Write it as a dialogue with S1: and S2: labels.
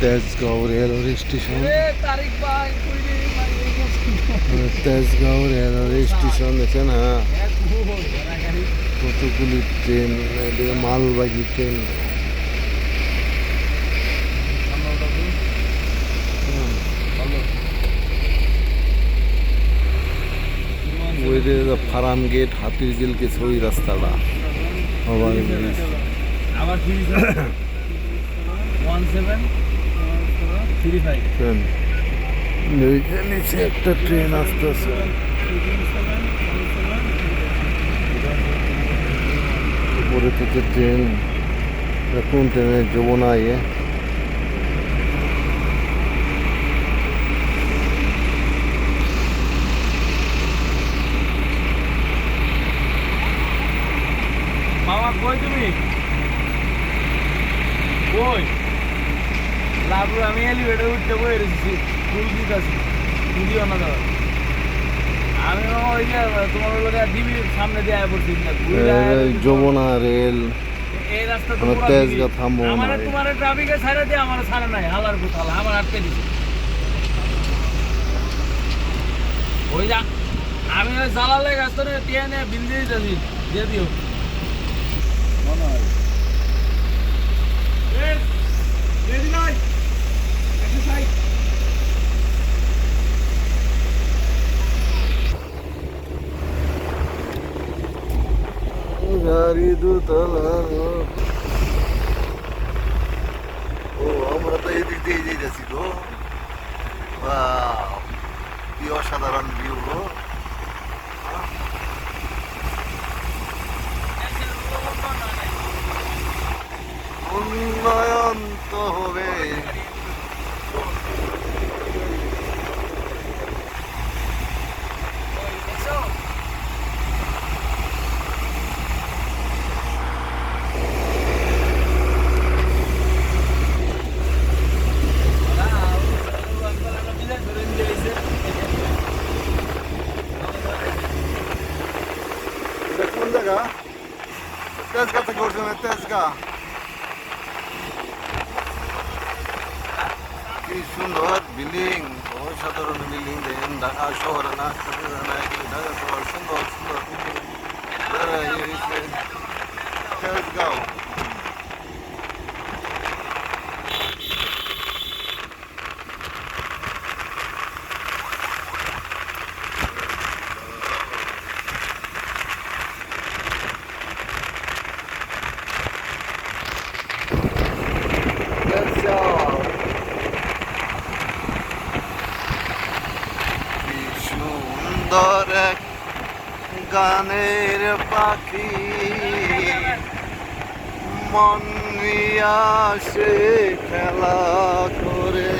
S1: Tejgaon railway station. Tejgaon railway station দেখেন হ্যাঁ। কতগুলি ট্রেন এদিকে মালবাহী ট্রেন। ওই যে ফার্ম গেট হাতির গিল কিছু ওই রাস্তাটা। ব্রিজ
S2: আবার
S1: ট্রেন নিচে একটা ট্রেন আসতেছে। উপরে থেকে ট্রেন। কোন ট্রেনের যমুনা ইয়ে।
S2: মামা কই তুমি? কই? লাভু আমি এলিভেটর উঠতে বই রেখেছি ফুল দিতেছি। দিদিও না দাদা আমি ওই যে তোমার লোক ডিবির সামনে দিয়ে আয় পড়ছি।
S1: যমুনা রেল।
S2: এই রাস্তা তো
S1: তেজগাঁ থামবো
S2: আমার তোমার ট্রাফিকে ছাড়া দিয়ে আমার ছাড়া নাই। হালার কোথাল আমার আটকে দিছে। ওই যা আমি জ্বালালে গাছ তো দিয়ে নিয়ে বিল দিয়ে দিতেছি। দিয়ে দিও মনে হয়
S1: গাড়ি দুতলার ও, আমরা তো এদিক দিয়ে যেতেছি গো। কি অসাধারণ ভিউ গো। উন্নয়ন হবে এটা কোন জায়গা তেজগা থেকে উঠছে না তেজগা কি সুন্দর বিল্ডিং অসাধারণ বিল্ডিং দেখেন ঢাকা শহরে না ঢাকা শহর সুন্দর সুন্দর বিল্ডিং তেজগাঁও তেজগাঁও গানের পাখি। মন নিয়ে খেলা করে।